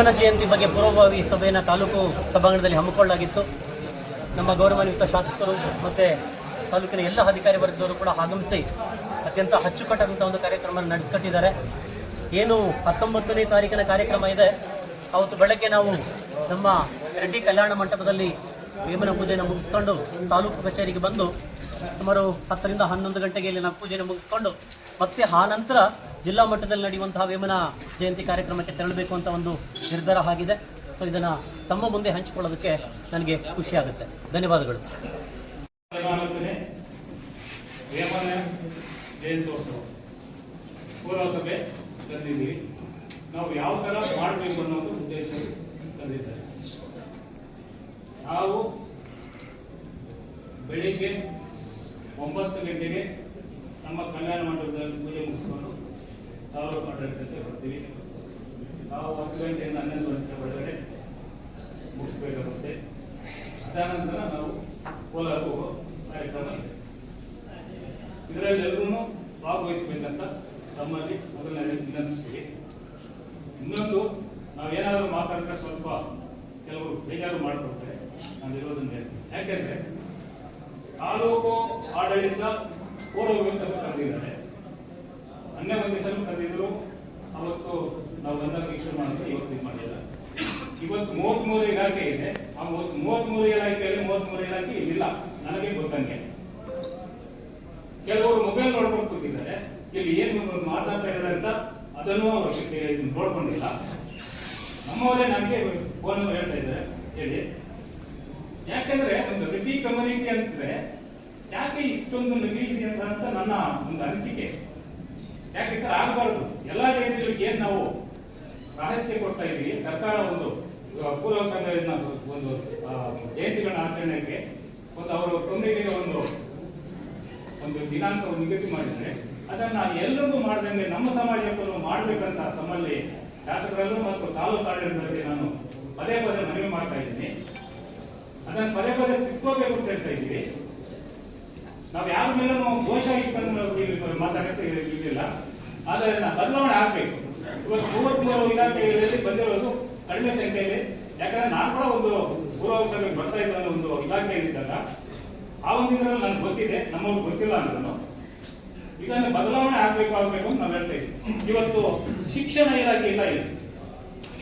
ವೇಮನ ಜಯಂತಿ ಬಗ್ಗೆ ಪೂರ್ವಭಾವಿ ಸಭೆಯನ್ನು ತಾಲೂಕು ಸಭಾಂಗಣದಲ್ಲಿ ಹಮ್ಮಿಕೊಳ್ಳಲಾಗಿತ್ತು. ನಮ್ಮ ಗೌರವಾನ್ವಿತ ಶಾಸಕರು ಮತ್ತು ತಾಲೂಕಿನ ಎಲ್ಲ ಅಧಿಕಾರಿ ವರ್ಗದವರು ಕೂಡ ಆಗಮಿಸಿ ಅತ್ಯಂತ ಅಚ್ಚುಕಟ್ಟಾದಂಥ ಒಂದು ಕಾರ್ಯಕ್ರಮ ನಡೆಸ್ಕೊಟ್ಟಿದ್ದಾರೆ. ಏನು ಹತ್ತೊಂಬತ್ತನೇ ತಾರೀಕಿನ ಕಾರ್ಯಕ್ರಮ ಇದೆ. ಅವತ್ತು ಬೆಳಗ್ಗೆ ನಾವು ನಮ್ಮ ರೆಡ್ಡಿ ಕಲ್ಯಾಣ ಮಂಟಪದಲ್ಲಿ ವೇಮನ ಪೂಜೆಯನ್ನು ಮುಗಿಸ್ಕೊಂಡು ತಾಲೂಕು ಕಚೇರಿಗೆ ಬಂದು ಸುಮಾರು ಹತ್ತರಿಂದ ಹನ್ನೊಂದು ಗಂಟೆಗೆ ಇಲ್ಲಿ ನಮ್ಮ ಪೂಜೆಯನ್ನು ಮುಗಿಸ್ಕೊಂಡು ಮತ್ತೆ ಆ ನಂತರ ಜಿಲ್ಲಾ ಮಟ್ಟದಲ್ಲಿ ನಡೆಯುವಂತಹ ವೇಮನ ಜಯಂತಿ ಕಾರ್ಯಕ್ರಮಕ್ಕೆ ತೆರಳಬೇಕು ಅಂತ ಒಂದು ನಿರ್ಧಾರ ಆಗಿದೆ. ಸೊ ಇದನ್ನು ತಮ್ಮ ಮುಂದೆ ಹಂಚಿಕೊಳ್ಳೋದಕ್ಕೆ ನನಗೆ ಖುಷಿಯಾಗುತ್ತೆ ಧನ್ಯವಾದಗಳು. ಪೂರ್ವಸಭೆ ತಂದಿದ್ದೀವಿ. ನಾವು ಯಾವ ಥರ ಮಾಡಬೇಕು ಅನ್ನೋದು ಉದ್ದೇಶ ತಂದಿದ್ದಾರೆ. ನಾವು ಬೆಳಿಗ್ಗೆ ಒಂಬತ್ತು ಗಂಟೆಗೆ ನಮ್ಮ ಕಲ್ಯಾಣ ಮಂಟಪದಲ್ಲಿ ಪೂಜೆ ಮುಗಿಸ್ಕೊಂಡು ತಾಲೂಕು ಆಡಳಿತಕ್ಕೆ ಬರ್ತೀವಿ. ನಾವು ಹತ್ತು ಗಂಟೆಯಿಂದ ಹನ್ನೊಂದು ಗಂಟೆ ಒಳಗಡೆ ಮುಗಿಸ್ಬೇಕಾಗುತ್ತೆ. ಅದಾನಂತರ ನಾವು ಕೋಲಾರ ಹೋಗೋ ಕಾರ್ಯಕ್ರಮ ಇದೆ. ಇದರಲ್ಲಿ ಭಾಗವಹಿಸಬೇಕಂತ ತಮ್ಮಲ್ಲಿ ಮೊದಲನೇ ವಿನಂತಿಸ್ತೀವಿ. ಇನ್ನೊಂದು, ನಾವೇನಾದರೂ ಮಾತಾಡಿದ್ರೆ ಸ್ವಲ್ಪ ಕೆಲವರು ಬೇಜಾರು ಮಾಡಿಕೊಡ್ತಾರೆ ನಾನು ಇರೋದನ್ನ ಹೇಳ್ತೀನಿ. ಯಾಕೆಂದರೆ ತಾಲೂಕು ಆಡಳಿತ ಪೂರ್ವ ವ್ಯವಸ್ಥೆ ಕರೆದಿದ್ದಾರೆ ದಿವಸ ಕರೆದಿದ್ರು. ಅವತ್ತು ನಾವು ಬಂದಾಗ ವೀಕ್ಷಣೆ ಮಾಡಿದ್ರೆ ಇವತ್ತು ಇದು ಮಾಡಿಲ್ಲ. ಇವತ್ತು ಮೂವತ್ಮೂರು ಇಲಾಖೆ ಇದೆ. ಆ ಮೂವತ್ ಮೂರು ಇಲಾಖೆಯಲ್ಲಿ ಮೂವತ್ಮೂರು ಇಲಾಖೆ ಇಲ್ಲ ನನಗೆ ಗೊತ್ತಂಗೆ. ಕೆಲವರು ಮೊಬೈಲ್ ನೋಡ್ಕೊಂಡು ಕೂತಿದ್ದಾರೆ. ಇಲ್ಲಿ ಏನು ಮಾತಾಡ್ತಾ ಇದ್ದಾರೆ ಅಂತ ಅದನ್ನು ಅವರು ನೋಡ್ಕೊಂಡಿಲ್ಲ. ನಮ್ಮವರೇ ನನಗೆ ಫೋನ್ ಹೇಳ್ತಾ ಇದ್ದಾರೆ. ಹೇಳಿ. ಯಾಕಂದ್ರೆ ಒಂದು ರೆಡ್ಡಿ ಕಮ್ಯುನಿಟಿ ಅಂದ್ರೆ ಯಾಕೆ ಇಷ್ಟೊಂದು ನೆಗ್ಲಿಜಿಯನ್ಸ್ ಅಂತ ನನ್ನ ಒಂದು ಅನಿಸಿಕೆ. ಯಾಕೆ ಸರ್ ಆಗಬಾರ್ದು? ಎಲ್ಲ ಜಯಂತಿಗಳಿಗೆ ಏನ್ ನಾವು ಪ್ರಾಧಾನ್ಯತೆ ಕೊಡ್ತಾ ಇದೀವಿ? ಸರ್ಕಾರ ಒಂದು ಪೂರ್ವ ಸಂಘದಿಂದ ಒಂದು ಜಯಂತಿಗಳ ಆಚರಣೆಗೆ ಒಂದು ಅವರು ಕಮ್ಯುನಿಟಿಗೆ ಒಂದು ಒಂದು ದಿನಾಂಕ ನಿಗದಿ ಮಾಡಿದ್ರೆ ಅದನ್ನ ಎಲ್ಲರಿಗೂ ಮಾಡ್ದಂಗೆ ನಮ್ಮ ಸಮಾಜಕ್ಕೂ ಮಾಡ್ಬೇಕಂತ ತಮ್ಮಲ್ಲಿ ಶಾಸಕರಲ್ಲೂ ಮತ್ತು ತಾಲೂಕು ಆಡಳಿತದಲ್ಲಿ ನಾನು ಪದೇ ಪದೇ ಮನವಿ ಮಾಡ್ತಾ ಇದ್ದೀನಿ. ಅದನ್ನು ಪದೇ ಪದೇ ತಿಕ್ಕೋಬೇಕು ಅಂತ ಹೇಳ್ತಾ ಇದ್ದೀವಿ. ನಾವು ಯಾರ ಮೇಲೂ ದೋಷ ಇಟ್ಕೊಂಡು ಮಾತಾಡಕ್ಕೆ ಇದಿಲ್ಲ. ಆದರೆ ಅದನ್ನ ಬದಲಾವಣೆ ಆಗ್ಬೇಕು. ಇವತ್ತು ಮೂವತ್ಮೂರು ಇಲಾಖೆಗಳಲ್ಲಿ ಬಂದಿರೋದು ಕಡಿಮೆ ಸಂಖ್ಯೆಯಲ್ಲಿ. ಯಾಕಂದ್ರೆ ನಾನು ಕೂಡ ಒಂದು ಪೂರ್ವ ಸಭೆಗೆ ಬರ್ತಾ ಇದ್ದ ಒಂದು ಇಲಾಖೆಯಲ್ಲಿದ್ದಾಗ ಆ ಒಂದು ಇದರಲ್ಲಿ ನನಗೆ ಗೊತ್ತಿದೆ. ನಮ್ಮವ್ರಿಗೆ ಗೊತ್ತಿಲ್ಲ ಅಂದ್ರೂ ಇದನ್ನು ಬದಲಾವಣೆ ಆಗ್ಬೇಕು ಆಗ್ಬೇಕು ಅಂತ ನಾವು ಹೇಳ್ತಾ ಇವತ್ತು ಶಿಕ್ಷಣ ಇಲಾಖೆ ಇಲ್ಲ ಇಲ್ಲಿ.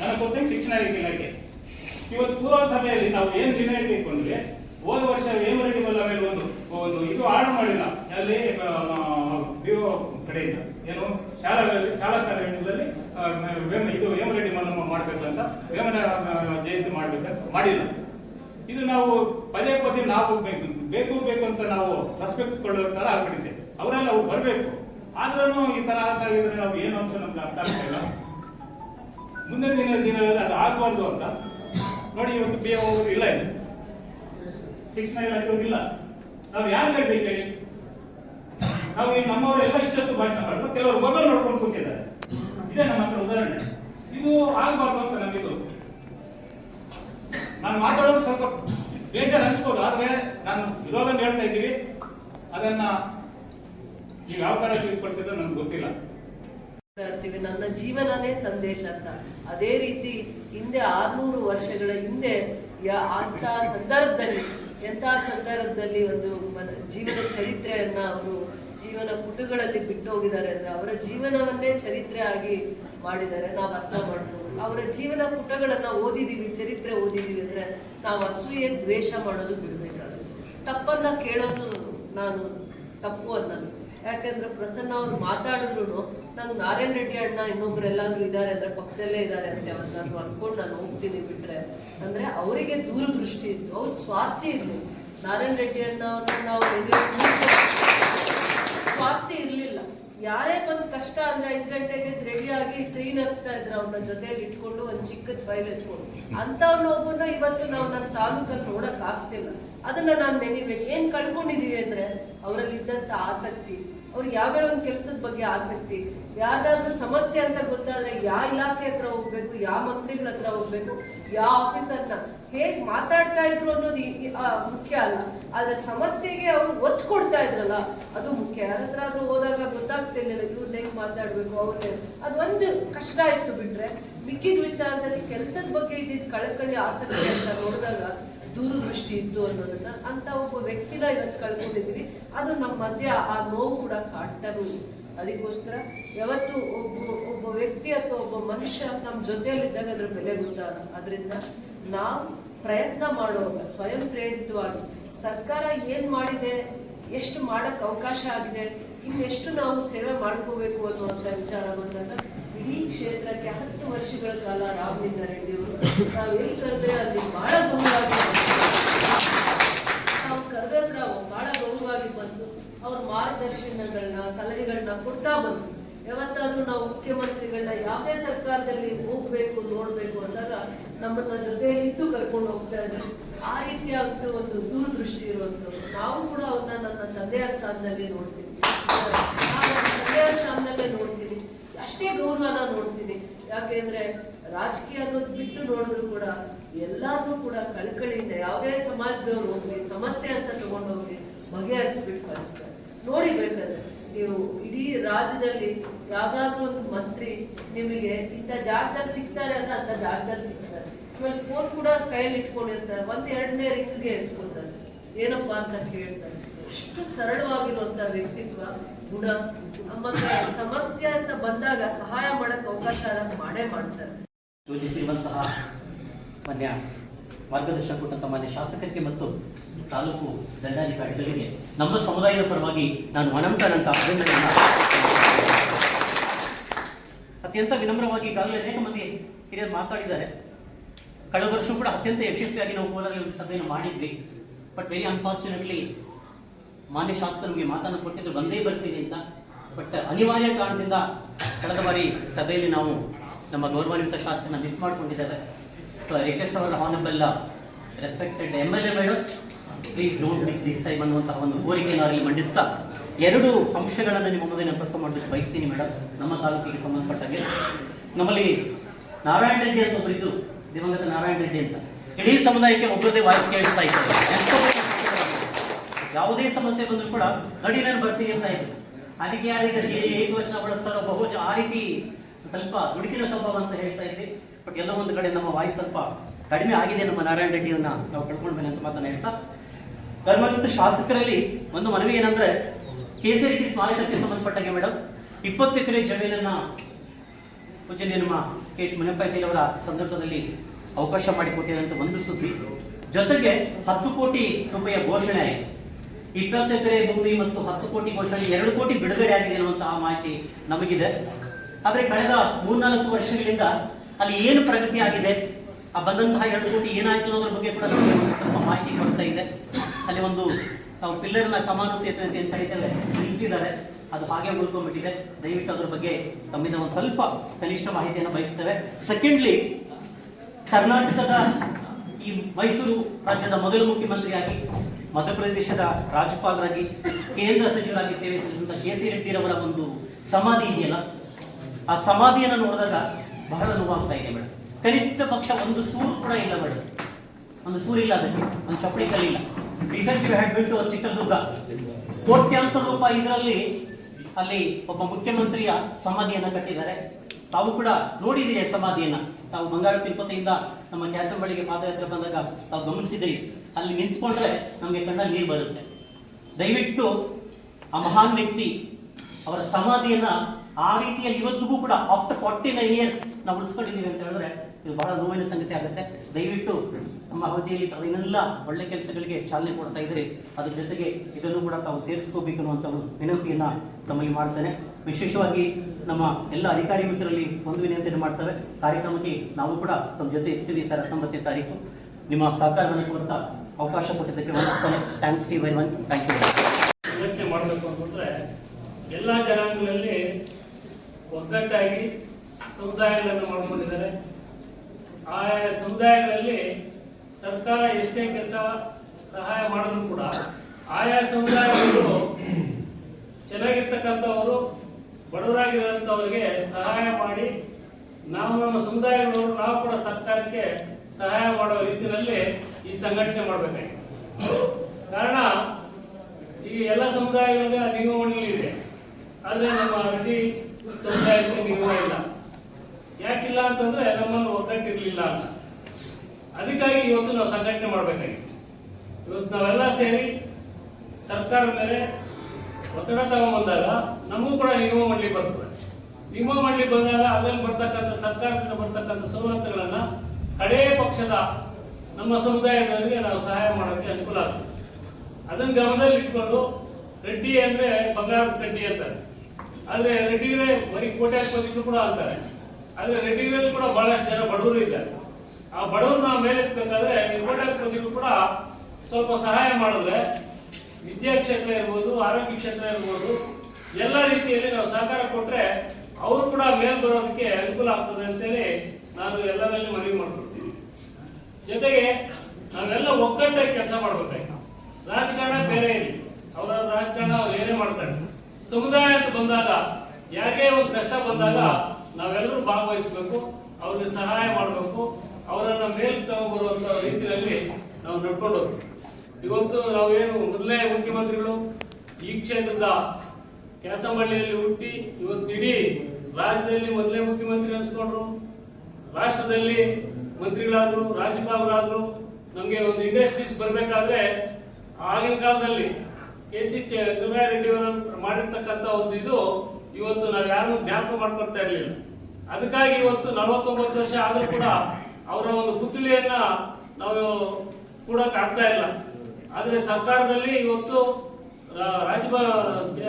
ನನಗೆ ಗೊತ್ತಂಗೆ ಶಿಕ್ಷಣ ಇಲಾಖೆ ಇವತ್ತು ಪೂರ್ವ ಸಭೆಯಲ್ಲಿ ನಾವು ಏನ್ ನಿರ್ಣಯ ತೆಗೆದುಕೊಂಡ್ರೆ ಹೋದ ವರ್ಷ ವೇಮರೆಡ್ಡಿ ಮೇಲೆ ಒಂದು ಒಂದು ಇದು ಆರ್ಡರ್ ಮಾಡಿಲ್ಲ. ಅಲ್ಲಿ ವಿವೋ ಕಡೆಯಿಂದ ಏನು, ಶಾಲೆಗಳಲ್ಲಿ, ಶಾಲಾ ಕಾಲೇಜುಗಳಲ್ಲಿ ವೇಮ, ಇದು ವೇಮರೆಡ್ಡಿ ಮಲ್ಲಮ್ಮ ಮಾಡ್ಬೇಕಂತ ವೇಮನ ಜಯಂತಿ ಮಾಡ್ಬೇಕಂತ ಮಾಡಿಲ್ಲ. ಇದು ನಾವು ಪದೇ ಪದೇ ನಾವು ಬೇಕು ಬೇಕು ಬೇಕು ಅಂತ ನಾವು ರೆಸ್ಪೆಕ್ಟ್ ಕೊಡೋ ತರ ಆಗ್ಬಿಟ್ಟಿದೆ. ಅವರೆಲ್ಲ ಅವ್ರು ಬರಬೇಕು. ಆದ್ರೂ ಈ ತರ ಆಗಿದ್ರೆ ನಾವು ಏನು ಅಂಶ ನಮ್ಗೆ ಅರ್ಥ ಆಗ್ತಿಲ್ಲ ಮುಂದಿನ ದಿನ ದಿನಗಳಲ್ಲಿ ಅದು ಆಗಬಾರ್ದು ಅಂತ. ನೋಡಿ, ಇವತ್ತು ಬಿ ಎ ಇಲ್ಲ ಇಲ್ಲಿ ಶಿಕ್ಷಣ ಇಲಾಖೆಯವರು ಇಲ್ಲ. ನಾವು ಯಾರು ಹೇಳ್ಬೇಕು ಹೇಳಿ? ನಾವು ಈ ನಮ್ಮವರೆಲ್ಲ ಇಷ್ಟೊತ್ತು ಭಾಷಣ ಮಾಡಿದ್ರು ಕೆಲವರು ಮೊಬೈಲ್ ನೋಡ್ಕೊಂಡು ಕೂತಿದ್ದಾರೆ. ಇದೇ ನಮ್ಮ ಹತ್ರ ಉದಾಹರಣೆ. ಇದು ಆಗಬಾರ್ದು ಅಂತ ನಮಗಿದು ನಾನು ಮಾತಾಡೋದು ಸ್ವಲ್ಪ ಬೇಜಾರು ಅನ್ಸ್ಬೋದು, ಆದ್ರೆ ನಾನು ಇರೋದನ್ನ ಹೇಳ್ತಾ ಇದ್ದೀವಿ. ಅದನ್ನ ನೀವು ಯಾವ ತರ ಕೊಡ್ತಿದ್ರೆ ನನ್ಗೆ ಗೊತ್ತಿಲ್ಲ. ಇರ್ತೀವಿ ನನ್ನ ಜೀವನನೇ ಸಂದೇಶ ಅಂತ. ಅದೇ ರೀತಿ ಹಿಂದೆ ಆರ್ನೂರು ವರ್ಷಗಳ ಹಿಂದೆ ಅಂತ ಸಂದರ್ಭದಲ್ಲಿ, ಎಂಥ ಸಂದರ್ಭದಲ್ಲಿ ಒಂದು ಜೀವನ ಚರಿತ್ರೆಯನ್ನ ಅವರು ಜೀವನ ಪುಟಗಳಲ್ಲಿ ಬಿಟ್ಟು ಹೋಗಿದ್ದಾರೆ ಅಂದ್ರೆ ಅವರ ಜೀವನವನ್ನೇ ಚರಿತ್ರೆ ಆಗಿ ಮಾಡಿದ್ದಾರೆ. ನಾವು ಅರ್ಥ ಮಾಡ್ಬೋದು ಅವರ ಜೀವನ ಪುಟಗಳನ್ನ ಓದಿದೀವಿ, ಚರಿತ್ರೆ ಓದಿದೀವಿ ಅಂದ್ರೆ ನಾವು ಅಸೂಯೆ, ದ್ವೇಷ ಮಾಡೋದು ಬಿಡ್ಬೇಕಾಗುತ್ತೆ. ತಪ್ಪನ್ನ ಕೇಳೋದು ನಾನು ತಪ್ಪು ಅನ್ನೋದು. ಯಾಕಂದ್ರೆ ಪ್ರಸನ್ನ ಅವ್ರು ಮಾತಾಡಿದ್ರು ನಂಗೆ ನಾರಾಯಣ ರೆಡ್ಡಿ ಅಣ್ಣ ಇನ್ನೊಬ್ರು ಎಲ್ಲಾದ್ರೂ ಇದ್ದಾರೆ ಅಂದ್ರೆ ಪಕ್ಕದಲ್ಲೇ ಇದ್ದಾರೆ ಅಂತ ಯಾವತ್ತಾದ್ರು ಅನ್ಕೊಂಡು ನಾನು ಹೋಗ್ತೀನಿ ಬಿಟ್ರೆ. ಅಂದ್ರೆ ಅವರಿಗೆ ದೂರದೃಷ್ಟಿ ಇತ್ತು, ಅವ್ರ ಸ್ವಾರ್ಥಿ ಇರ್ಲಿ ನಾರಾಯಣ ರೆಡ್ಡಿ ಅಣ್ಣ ಅವ್ರನ್ನ ನಾವು ಸ್ವಾರ್ಥಿ ಇರ್ಲಿಲ್ಲ. ಯಾರೇ ಒಂದು ಕಷ್ಟ ಅಂದ್ರೆ ಐದು ಗಂಟೆಗೆ ರೆಡಿ ಆಗಿ ಟ್ರೈನ್ ಹಚ್ತಾ ಇದ್ರು ಅವ್ರನ್ನ ಜೊತೆಲಿ ಇಟ್ಕೊಂಡು ಒಂದ್ ಚಿಕ್ಕದ್ ಫೈಲ್ ಎತ್ಕೊಂಡು ಅಂತವ್ನ ಒಬ್ಬನ ಇವತ್ತು ನಾವು ನನ್ನ ತಾಲೂಕಲ್ಲಿ ನೋಡಕ್ ಆಗ್ತಿಲ್ಲ. ಅದನ್ನ ನಾನು ನೆನಿಬೇಕು ಏನ್ ಕಳ್ಕೊಂಡಿದೀವಿ ಅಂದ್ರೆ ಅವರಲ್ಲಿ ಇದ್ದಂತ ಆಸಕ್ತಿ. ಅವ್ರಿಗೆ ಯಾವ್ಯಾವ ಒಂದು ಕೆಲಸದ ಬಗ್ಗೆ ಆಸಕ್ತಿ. ಯಾವ್ದಾದ್ರು ಸಮಸ್ಯೆ ಅಂತ ಗೊತ್ತಾದ್ರೆ ಯಾವ ಇಲಾಖೆ ಹತ್ರ ಹೋಗ್ಬೇಕು ಯಾವ ಮಂತ್ರಿಗಳ ಹತ್ರ ಹೋಗ್ಬೇಕು ಯಾವ ಆಫೀಸರ್ನ ಹೇಗೆ ಮಾತಾಡ್ತಾ ಇದ್ರು ಅನ್ನೋದು ಮುಖ್ಯ ಅಲ್ಲ. ಆದ್ರೆ ಸಮಸ್ಯೆಗೆ ಅವ್ರು ಒತ್ತು ಕೊಡ್ತಾ ಇದ್ರಲ್ಲ, ಅದು ಮುಖ್ಯ. ಯಾರ ಹತ್ರ ಆದ್ರೂ ಹೋದಾಗ ಗೊತ್ತಾಗ್ತಿರ್ಲಿಲ್ಲ ಇವ್ರನ್ನ ಹೆಂಗ್ ಮಾತಾಡ್ಬೇಕು ಅವ್ರನ್ನೇ ಅದೊಂದು ಕಷ್ಟ ಇತ್ತು ಬಿಟ್ರೆ, ಮಿಕ್ಕಿದ ವಿಚಾರದಲ್ಲಿ ಕೆಲಸದ ಬಗ್ಗೆ ಇದ್ದಿದ್ದ ಕಳಕಳಿ ಆಸಕ್ತಿ ಅಂತ ನೋಡಿದಾಗ ದೂರದೃಷ್ಟಿ ಇತ್ತು ಅನ್ನೋದನ್ನ ಅಂತ ಒಬ್ಬ ವ್ಯಕ್ತಿನ ಇವತ್ತು ಕಳ್ಕೊಂಡಿದ್ದೀವಿ ಅದು ನಮ್ಮ ಮಧ್ಯ ಆ ನೋವು ಕೂಡ ಕಾಡ್ತಾನೂ. ಅದಕ್ಕೋಸ್ಕರ ಯಾವತ್ತು ಒಬ್ಬ ವ್ಯಕ್ತಿ ಅಥವಾ ಒಬ್ಬ ಮನುಷ್ಯ ನಮ್ಮ ಜೊತೆಯಲ್ಲಿದ್ದಾಗ ಅದ್ರ ಬೆಲೆ ಗೊತ್ತಾಗ ಅದರಿಂದ ನಾವು ಪ್ರಯತ್ನ ಮಾಡುವಾಗ, ಸ್ವಯಂ ಪ್ರೇರಿತವಾಗಿ ಸರ್ಕಾರ ಏನ್ ಮಾಡಿದೆ, ಎಷ್ಟು ಮಾಡಕ್ ಅವಕಾಶ ಆಗಿದೆ ಇನ್ನೆಷ್ಟು ನಾವು ಸೇವೆ ಮಾಡ್ಕೋಬೇಕು ಅನ್ನುವಂಥ ವಿಚಾರ ಬಂದಾಗ ಇಡೀ ಕ್ಷೇತ್ರಕ್ಕೆ ಹತ್ತು ವರ್ಷಗಳ ಕಾಲ ರಾಮಲಿಂಗ ರೆಡ್ಡಿ ಅವರು ನಾವು ಎಲ್ಲಿ ಕರೆದ್ರೆ ಅಲ್ಲಿ ಬಹಳ ಗೌರವವಾಗಿ ನಾವು ಕರೆದ್ರೆ ನಾವು ಬಹಳ ಗೌರವಾಗಿ ಬಂದು ಅವ್ರ ಮಾರ್ಗದರ್ಶನಗಳನ್ನ, ಸಲಹೆಗಳನ್ನ ಕೊಡ್ತಾ ಬಂದು ಯಾವತ್ತಾದ್ರೂ ನಾವು ಮುಖ್ಯಮಂತ್ರಿಗಳನ್ನ ಯಾವುದೇ ಸರ್ಕಾರದಲ್ಲಿ ಹೋಗ್ಬೇಕು, ನೋಡ್ಬೇಕು ಅಂದಾಗ ನಮ್ಮನ್ನ ಜೊತೆಯಲ್ಲಿ ಇದ್ದು ಕರ್ಕೊಂಡು ಹೋಗ್ತಾ ಇದ್ರು ಆ ರೀತಿಯಾದ ಒಂದು ದೂರದೃಷ್ಟಿ ಇರುವಂತವ್ರು ನಾವು ಕೂಡ ಅವ್ರನ್ನ ನನ್ನ ತಂದೆಯ ಸ್ಥಾನದಲ್ಲಿ ನೋಡ್ತೀನಿ ತಂದೆಯ ಸ್ಥಾನದಲ್ಲೇ ನೋಡ್ತೀನಿ ಅಷ್ಟೇ ಗೌರವನ ನೋಡ್ತೀನಿ ಯಾಕೆಂದ್ರೆ ರಾಜಕೀಯ ಅನ್ನೋದು ಬಿಟ್ಟು ನೋಡಿದ್ರು ಕೂಡ ಎಲ್ಲಾರು ಕೂಡ ಕಳ್ಕಳಿಯಿಂದ ಯಾವುದೇ ಸಮಾಜದವ್ರು ಹೋಗ್ಲಿ, ಸಮಸ್ಯೆ ಅಂತ ತಗೊಂಡೋಗ್ಲಿ ಬಗೆಹರಿಸ್ಬಿಟ್ಟು ಕಳಿಸ್ತಾರೆ. ನೋಡಿ ಬೇಕಾದ್ರೆ. ನೀವು ಇಡೀ ರಾಜ್ಯದಲ್ಲಿ ಯಾವ್ದಾದ್ರು ಒಂದು ಮಂತ್ರಿ ನಿಮಗೆ ಇಂಥ ಜಾಗದಲ್ಲಿ ಸಿಗ್ತಾರೆ ಅಂದ್ರೆ ಅಂತ ಜಾಗದಲ್ಲಿ ಸಿಗ್ತಾರೆ. ಆಮೇಲೆ ಫೋನ್ ಕೂಡ ಕೈಯಲ್ಲಿ ಇಟ್ಕೊಂಡಿರ್ತಾರೆ. ಒಂದ್ ಎರಡನೇ ರಿಂಗ್ಗೆ ಇಟ್ಕೊತಾರೆ. ಏನಪ್ಪಾ ಅಂತ ಕೇಳ್ತಾರೆ. ಅಷ್ಟು ಸರಳವಾಗಿರುವಂತ ವ್ಯಕ್ತಿತ್ವ, ಗುಣ. ಮತ್ತೆ ಸಮಸ್ಯೆ ಅಂತ ಬಂದಾಗ ಸಹಾಯ ಮಾಡಕ್ ಅವಕಾಶ ಮಾಡೇ ಮಾಡ್ತಾರೆ. ಯೋಜಿಸಿರುವಂತಹ ಮಾನ್ಯ. ಮಾರ್ಗದರ್ಶನ ಕೊಟ್ಟಂತ ಮಾನ್ಯ ಶಾಸಕರಿಗೆ ಮತ್ತು ತಾಲೂಕು ದಂಡಾಧಿಕಾರಿಗಳಿಗೆ, ನಮ್ಮ ಸಮುದಾಯದ ಪರವಾಗಿ ನಾನು ಅನಂತನಂತ ಅಭಿನಂದನೆಯನ್ನ ಅತ್ಯಂತ ವಿನಮ್ರವಾಗಿ ಈಗಾಗಲೇ ಅನೇಕ ಮಂದಿ ಹಿರಿಯರು ಮಾತಾಡಿದ್ದಾರೆ. ಕಳೆದ ವರ್ಷ ಕೂಡ ಅತ್ಯಂತ ಯಶಸ್ವಿಯಾಗಿ ನಾವು ಕೋಲಾರಲ್ಲಿ ಸಭೆಯನ್ನು ಮಾಡಿದ್ವಿ. ಬಟ್ ವೆರಿ ಅನ್ಫಾರ್ಚುನೇಟ್ಲಿ ಮಾನ್ಯ ಶಾಸಕರು ನಮಗೆ ಮಾತನ್ನು ಕೊಟ್ಟಿದ್ದು ಬಂದೇ ಬರ್ತೀನಿ ಅಂತ. ಬಟ್ ಅನಿವಾರ್ಯ ಕಾರಣದಿಂದ ಕಳೆದ ಬಾರಿ ಸಭೆಯಲ್ಲಿ ನಾವು ನಮ್ಮ ಗೌರವಾನ್ವಿತ ಶಾಸಕನ miss ಮಾಡ್ಕೊಂಡಿದ್ದೇವೆ. So request our honourable respected M L A madam please don't miss this time ಅನ್ನುವಂತಹ ಒಂದು ಕೋರಿಕೆಯನ್ನು ಅಲ್ಲಿ ಮಂಡಿಸ್ತಾ ಎರಡು ಅಂಶಗಳನ್ನು ನಿಮ್ಮ ಮುಂದೆ ನಾನು ಮಾಡೋದಕ್ಕೆ ಬಯಸ್ತೀನಿ ಮೇಡಮ್. ನಮ್ಮ ತಾಲೂಕಿಗೆ ಸಂಬಂಧಪಟ್ಟಾಗೆ. ನಮ್ಮಲ್ಲಿ ನಾರಾಯಣ ರೆಡ್ಡಿ ಅಂತ ಒಬ್ಬರಿದ್ದು ದಿವಂಗತ ನಾರಾಯಣ ರೆಡ್ಡಿ ಅಂತ. ಇಡೀ ಸಮುದಾಯಕ್ಕೆ ಒಬ್ಬರದೇ ವಾಯ್ಸ್ ಕೇಳಿಸ್ತಾ ಇದ್ದಾರೆ. ಯಾವುದೇ ಸಮಸ್ಯೆ ಬಂದರೂ ಕೂಡ ನಡಿ ನಾನು ಬರ್ತೀನಿ ಅಂತ ಇದ್ರು ಅದಕ್ಕೆ ಯಾರೀಗ ಏಕವಚನ ಬಳಸ್ತಾರೋ ಬಹುಜ ಆ ರೀತಿ ಸ್ವಲ್ಪ ಹುಡುಕಿನ ಸ್ವಭಾವ ಅಂತ ಹೇಳ್ತಾ ಇದ್ವಿ ಬಟ್ ಕಡೆ ನಮ್ಮ ವಾಯ್ಸ್ ಸ್ವಲ್ಪ ಕಡಿಮೆ ಆಗಿದೆ ನಮ್ಮ ನಾರಾಯಣ ರೆಡ್ಡಿಯನ್ನ ನಾವು ಕಳ್ಕೊಂಡ್ಮೇಲೆ ಅಂತ ಮಾತನ್ನ ಹೇಳ್ತಾ. ಧರ್ಮಯುಕ್ತ ಶಾಸಕರಲ್ಲಿ ಒಂದು ಮನವಿ ಏನಂದ್ರೆ, ಕೇಸರಿ ಸ್ಮಾರಕಕ್ಕೆ ಸಂಬಂಧಪಟ್ಟಾಗೆ ಮೇಡಮ್ ಇಪ್ಪತ್ತು ಎಕರೆ ಜಮೀನನ್ನ ಪೂಜನೆ ನಮ್ಮ ಕೆ ಎಚ್ ಮುನಿಯಪ್ಪಾಜಿ ಅವರ ಸಂದರ್ಭದಲ್ಲಿ ಅವಕಾಶ ಅಂತ ಒಂದು ಸುದ್ದಿ ಜೊತೆಗೆ ಹತ್ತು ಕೋಟಿ ರೂಪಾಯಿಯ ಘೋಷಣೆ, ಇಪ್ಪತ್ತು ಎಕರೆ ಭೂಮಿ ಮತ್ತು ಹತ್ತು ಕೋಟಿ ಘೋಷಣೆ, ಎರಡು ಕೋಟಿ ಬಿಡುಗಡೆ ಆಗಿದೆ ಅನ್ನುವಂತಹ ಮಾಹಿತಿ ನಮಗಿದೆ. ಆದರೆ ಕಳೆದ ಮೂರ್ನಾಲ್ಕು ವರ್ಷಗಳಿಂದ ಅಲ್ಲಿ ಏನು ಪ್ರಗತಿ ಆಗಿದೆ? ಆ ಬಂದಂತಹ ಎರಡು ಕೋಟಿ ಏನಾಯಿತು ಅನ್ನೋದ್ರ ಬಗ್ಗೆ ಕೂಡ ನಮಗೆ ಸ್ವಲ್ಪ ಮಾಹಿತಿ ಕೊಡ್ತಾ ಇದೆ. ಅಲ್ಲಿ ಒಂದು ತಾವು ಪಿಲ್ಲರ್ನ ಕಮಾನು ಸೇತುವೆ ಅಂತ ಏನು ಕರೀತೇವೆ ನಿಲ್ಲಿಸಿದ್ದಾರೆ. ಅದು ಹಾಗೆ ಉಳ್ಕೊಂಡ್ಬಿಟ್ಟಿದೆ ದಯವಿಟ್ಟು ಅದ್ರ ಬಗ್ಗೆ ತಮ್ಮಿಂದ ಒಂದು ಸ್ವಲ್ಪ ಕನಿಷ್ಠ ಮಾಹಿತಿಯನ್ನು ಬಯಸ್ತೇವೆ. ಸೆಕೆಂಡ್ಲಿ ಕರ್ನಾಟಕದ ಈ ಮೈಸೂರು ರಾಜ್ಯದ ಮೊದಲ ಮುಖ್ಯಮಂತ್ರಿಯಾಗಿ ಮಧ್ಯಪ್ರದೇಶದ ರಾಜ್ಯಪಾಲರಾಗಿ, ಕೇಂದ್ರ ಸಚಿವರಾಗಿ ಸೇವೆ ಸಲ್ಲಿಸಿದಂಥ ಕೆ ಸಿ ರೆಡ್ಡಿರವರ ಒಂದು ಸಮಾಧಿ ಇದೆಯಲ್ಲ? ಆ ಸಮಾಧಿಯನ್ನು ನೋಡಿದಾಗ ಬಹಳ ನೋವಾಗ್ತಾ ಇದೆ ಮೇಡಮ್ ಕನಿಷ್ಠ ಪಕ್ಷ ಒಂದು ಸೂರು ಕೂಡ ಇಲ್ಲ ಮೇಡಮ್ ಒಂದು ಸೂರು ಇಲ್ಲ ಅದಕ್ಕೆ. ಒಂದು ಚಪ್ಪಡಿ ಕಲ್ಲಿಲ್ಲ ರೀಸೆಂಟ್ಲಿ ಹ್ಯಾಡ್ ಬಿಟ್ಟು ಚಿತ್ರದುರ್ಗ. ಕೋಟ್ಯಾಂತರ ರೂಪಾಯಿ ಇದರಲ್ಲಿ ಅಲ್ಲಿ ಒಬ್ಬ ಮುಖ್ಯಮಂತ್ರಿಯ ಸಮಾಧಿಯನ್ನ ಕಟ್ಟಿದ್ದಾರೆ. ತಾವು ಕೂಡ ನೋಡಿದಿರಿ ಸಮಾಧಿಯನ್ನ. ತಾವು ಬಂಗಾರ ತಿರುಪತಿಯಿಂದ ನಮ್ಮ ಕ್ಯಾಸಂಬಳಿಗೆ ಪಾದಯಾತ್ರೆ ಬಂದಾಗ ತಾವು ಗಮನಿಸಿದಿರಿ. ಅಲ್ಲಿ ನಿಂತ್ಕೊಂಡ್ರೆ ನಮಗೆ ಕಣ್ಣಲ್ಲಿ ನೀರು ಬರುತ್ತೆ. ದಯವಿಟ್ಟು ಆ ಮಹಾನ್ ವ್ಯಕ್ತಿ ಅವರ ಸಮಾಧಿಯನ್ನ ಆ ರೀತಿಯಲ್ಲಿ ಇವತ್ತಿಗೂ ಕೂಡ ಆಫ್ಟರ್ ಫಾರ್ಟಿ ನೈನ್ ಇಯರ್ಸ್ ನಾವು ಉಳಿಸ್ಕೊಂಡಿದ್ದೀವಿ ಅಂತ ಹೇಳಿದ್ರೆ ಇದು ಬಹಳ ನೋವಿನ ಸಂಗತಿ ಆಗುತ್ತೆ. ದಯವಿಟ್ಟು ನಮ್ಮ ಅವಧಿಯಲ್ಲಿ ಏನೆಲ್ಲ ಒಳ್ಳೆ ಕೆಲಸಗಳಿಗೆ ಚಾಲನೆ ಕೊಡ್ತಾ ಇದ್ರಿ ಅದ್ರ ಜೊತೆಗೆ ಇದನ್ನು ಕೂಡ ತಾವು ಸೇರಿಸ್ಕೋಬೇಕು ಅನ್ನುವಂಥ ಒಂದು ವಿನಂತಿಯನ್ನ ತಮ್ಮಲ್ಲಿ ಮಾಡ್ತೇನೆ. ವಿಶೇಷವಾಗಿ ನಮ್ಮ ಎಲ್ಲ ಅಧಿಕಾರಿ ಮಿತ್ರರಲ್ಲಿ ಒಂದು ವಿನಂತಿಯನ್ನು ಮಾಡ್ತೇವೆ. ಕಾರ್ಯಕ್ರಮಕ್ಕೆ ನಾವು ಕೂಡ ತಮ್ಮ ಜೊತೆ ಇರ್ತೀವಿ ಸರ್ ಹತ್ತೊಂಬತ್ತನೇ ತಾರೀಕು. ನಿಮ್ಮ ಸಹಕಾರವನ್ನು ಕೊಡ್ತಾ ಅವಕಾಶ ಕೊಟ್ಟಿದ್ದಕ್ಕೆ ವಂದಿಸ್ತಾನೆ ಥ್ಯಾಂಕ್ಸ್ ಟಿ ವೆರಿ ಮಚ್ ಥ್ಯಾಂಕ್ ಯು ಮಾಡಬೇಕು ಅಂತಂದ್ರೆ ಎಲ್ಲ ಜನಾಂಗಗಳಲ್ಲಿ ಒಗ್ಗಟ್ಟಾಗಿ ಸಮುದಾಯಗಳನ್ನು ಮಾಡ್ಕೊಂಡಿದ್ದಾರೆ. ಆಯಾ ಸಮುದಾಯಗಳಲ್ಲಿ ಸರ್ಕಾರ ಎಷ್ಟೇ ಕೆಲಸ ಸಹಾಯ ಮಾಡಿದ್ರು ಕೂಡ ಆಯಾ ಸಮುದಾಯಗಳು ಚೆನ್ನಾಗಿರ್ತಕ್ಕಂಥವರು, ಬಡವರಾಗಿರುವಂಥವ್ರಿಗೆ ಸಹಾಯ ಮಾಡಿ ನಾವು ನಮ್ಮ ಸಮುದಾಯಗಳವರು ನಾವು ಕೂಡ ಸರ್ಕಾರಕ್ಕೆ ಸಹಾಯ ಮಾಡೋ ರೀತಿಯಲ್ಲಿ ಈ ಸಂಘಟನೆ ಮಾಡಬೇಕಾಗಿದೆ. ಕಾರಣ, ಈ ಎಲ್ಲ ಸಮುದಾಯಗಳಿಗೆ ನಿಗಮಗಳಲ್ಲಿ ಇದೆ. ಆದರೆ ನಮ್ಮ ರೆಡ್ಡಿ ಸಮುದಾಯಕ್ಕೆ ನಿಗಮ ಇಲ್ಲ ಯಾಕಿಲ್ಲ ಅಂತಂದ್ರೆ ನಮ್ಮನ್ನು ಒಗ್ಗಟ್ಟಿರ್ಲಿಲ್ಲ ಅಂತ. ಅದಕ್ಕಾಗಿ ಇವತ್ತು ನಾವು ಸಂಘಟನೆ ಮಾಡ್ಬೇಕಾಗಿತ್ತು. ಇವತ್ತು ನಾವೆಲ್ಲ ಸೇರಿ ಸರ್ಕಾರದ ಮೇಲೆ ಒತ್ತಡ ತಗೊಂಡ್ಬಂದಾಗ ನಮಗೂ ಕೂಡ ನಿಯಮ ಮಾಡ್ಲಿಕ್ಕೆ ಬರ್ತದೆ. ನಿಗಮ ಮಾಡ್ಲಿಕ್ಕೆ ಬಂದಾಗ ಅದರಲ್ಲಿ ಬರ್ತಕ್ಕಂಥ ಸರ್ಕಾರದಿಂದ ಬರ್ತಕ್ಕಂಥ ಸವಲತ್ತುಗಳನ್ನ ಕಡೇ ಪಕ್ಷದ ನಮ್ಮ ಸಮುದಾಯದವರಿಗೆ ನಾವು ಸಹಾಯ ಮಾಡೋಕ್ಕೆ ಅನುಕೂಲ ಆಗ್ತದೆ. ಅದನ್ನು ಗಮನದಲ್ಲಿ ಇಟ್ಕೊಂಡು ರೆಡ್ಡಿ ಅಂದ್ರೆ ಬಂಗಾರದ ಕಡ್ಡಿ ಅಂತಾರೆ. ಆದ್ರೆ ರೆಡ್ಡಿಗರೇ ಬರೀ ಕೋಟ್ಯಾಧಿಪತಿಗಳು ಕೂಡ ಅಂತಾರೆ ಆದ್ರೆ ರೆಡ್ಡಿಗರಲ್ಲಿ ಕೂಡ ಬಹಳಷ್ಟು ಜನ ಬಡವರು ಇದ್ದಾರೆ. ಆ ಬಡವ್ರನ್ನ ಮೇಲೆ ಎತ್ತಬೇಕಾದ್ರೆ ಈ ಕೋಟ್ಯಾಧಿಪತಿಗಳು ಕೂಡ ಸ್ವಲ್ಪ ಸಹಾಯ ಮಾಡಿದ್ರೆ ವಿದ್ಯಾ ಕ್ಷೇತ್ರ ಇರ್ಬೋದು, ಆರೋಗ್ಯ ಕ್ಷೇತ್ರ ಇರ್ಬೋದು, ಎಲ್ಲ ರೀತಿಯಲ್ಲಿ ನಾವು ಸಹಕಾರ ಕೊಟ್ಟರೆ ಅವರು ಕೂಡ ಮೇಲ್ ಬರೋದಕ್ಕೆ ಅನುಕೂಲ ಆಗ್ತದೆ ಅಂತೇಳಿ ನಾನು ಎಲ್ಲರಲ್ಲಿ ಮನವಿ ಮಾಡ್ಕೊಡ್ತೀನಿ ಜೊತೆಗೆ ನಾವೆಲ್ಲ ಒಗ್ಗಟ್ಟಾಗಿ ಕೆಲಸ ಮಾಡ್ಬೇಕಾಯ್ತು. ರಾಜಕಾರಣ ಬೇರೆ ಇರಲಿ ಅವರ ರಾಜಕಾರಣ ಅವ್ರು ಏನೇ ಮಾಡ್ತಾರೆ. ಸಮುದಾಯ ಅಂತ ಬಂದಾಗ, ಯಾರಿಗೇ ಒಂದು ಕಷ್ಟ ಬಂದಾಗ ನಾವೆಲ್ಲರೂ ಭಾಗವಹಿಸಬೇಕು, ಅವ್ರಿಗೆ ಸಹಾಯ ಮಾಡಬೇಕು, ಅವರನ್ನ ಮೇಲ್ ತಗೊಂಡ್ಬರುವಂತ ರೀತಿಯಲ್ಲಿ ನಾವು ನಡ್ಕೊಂಡು. ಇವತ್ತು ನಾವೇನು ಮೊದಲನೇ ಮುಖ್ಯಮಂತ್ರಿಗಳು ಈ ಕ್ಷೇತ್ರದ ಕೆಲಸಮಳ್ಳಿಯಲ್ಲಿ ಹುಟ್ಟಿ ಇವತ್ತು ಇಡೀ ರಾಜ್ಯದಲ್ಲಿ ಮೊದಲನೇ ಮುಖ್ಯಮಂತ್ರಿ ಅನ್ಸ್ಕೊಂಡ್ರು ರಾಷ್ಟ್ರದಲ್ಲಿ ಮಂತ್ರಿಗಳಾದ್ರು, ರಾಜ್ಯಪಾಲರಾದ್ರು, ನಮಗೆ ಒಂದು ಇಂಡಸ್ಟ್ರೀಸ್ ಬರಬೇಕಾದ್ರೆ ಆಗಿನ ಕಾಲದಲ್ಲಿ ಕೆ ಸಿ ರೆಡ್ಡಿ ಅವರು ಮಾಡಿರ್ತಕ್ಕಂಥ ಒಂದು ಇದು, ಇವತ್ತು ನಾವು ಯಾರನ್ನು ಜ್ಞಾಪಕ ಮಾಡ್ಕೊಳ್ತಾ ಇರಲಿಲ್ಲ. ಅದಕ್ಕಾಗಿ ಇವತ್ತು ನಲವತ್ತೊಂಬತ್ತು ವರ್ಷ ಆದರೂ ಕೂಡ ಅವರ ಒಂದು ಪುತ್ಳಿಯನ್ನ ನಾವು ಕೂಡ ಆಗ್ತಾ ಇಲ್ಲ. ಆದರೆ ಸರ್ಕಾರದಲ್ಲಿ ಇವತ್ತು ರಾಜ್ಯ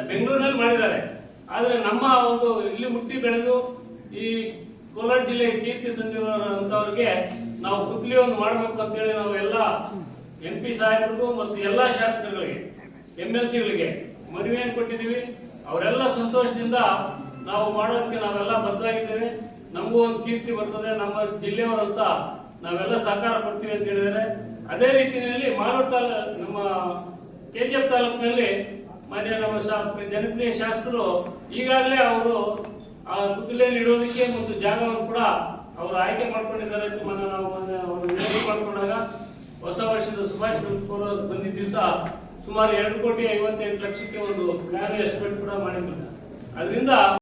ಬೆಂಗಳೂರಿನಲ್ಲಿ ಮಾಡಿದ್ದಾರೆ. ಆದರೆ ನಮ್ಮ ಒಂದು ಇಲ್ಲಿ ಹುಟ್ಟಿ ಬೆಳೆದು ಈ ಕೋಲಾರ ಜಿಲ್ಲೆ ಕೀರ್ತಿ ತಂದಿರುವಂತವ್ರಿಗೆ ನಾವು ಪುತ್ಲಿ ಒಂದು ಮಾಡಬೇಕು ಅಂತೇಳಿ ನಾವು ಎಲ್ಲ ಎಂ ಪಿ ಸಾಹೇಬರಿಗೂ ಮತ್ತು ಎಲ್ಲ ಶಾಸಕರುಗಳಿಗೆ ಎಂ ಎಲ್ ಸಿಗಳಿಗೆ ಮನವಿಯನ್ನು ಕೊಟ್ಟಿದ್ದೀವಿ? ಅವರೆಲ್ಲ ಸಂತೋಷದಿಂದ ನಾವು ಮಾಡೋದಕ್ಕೆ ನಾವೆಲ್ಲ ಬದಲಾಗಿದ್ದೇವೆ ನಮಗೂ ಒಂದು ಕೀರ್ತಿ ಬರ್ತದೆ. ನಮ್ಮ ಜಿಲ್ಲೆಯವರಂತ ನಾವೆಲ್ಲ ಸಹಕಾರ ಕೊಡ್ತೀವಿ ಅಂತ ಹೇಳಿದರೆ ಅದೇ ರೀತಿಯಲ್ಲಿ ಮಾಲೂರು ತಾಲೂ, ನಮ್ಮ ಕೆ ಜಿ ಎಫ್ ತಾಲೂಕಿನಲ್ಲಿ ಮಾನ್ಯ ನಮ್ಮ ಜನಪ್ರಿಯ ಶಾಸಕರು ಈಗಾಗಲೇ ಅವರು ಆ ಕುದುಲೆಯಲ್ಲಿ ಇಡೋದಕ್ಕೆ ಮತ್ತು ಜಾಗವನ್ನು ಕೂಡ ಅವರು ಆಯ್ಕೆ ಮಾಡ್ಕೊಂಡಿದ್ದಾರೆ. ನಾವು ಅವರು ಮಾಡ್ಕೊಂಡಾಗ ಹೊಸ ವರ್ಷದ ಶುಭಾಶಯ ಬಂದಿದ್ದ ದಿವಸ ಸುಮಾರು ಎರಡು ಕೋಟಿ ಐವತ್ತೆಂಟು ಲಕ್ಷಕ್ಕೆ ಒಂದು ಪ್ಲಾನ್ ಎಸ್ಟಿಮೇಟ್ ಕೂಡ ಮಾಡಿದ್ರು. ಅದರಿಂದ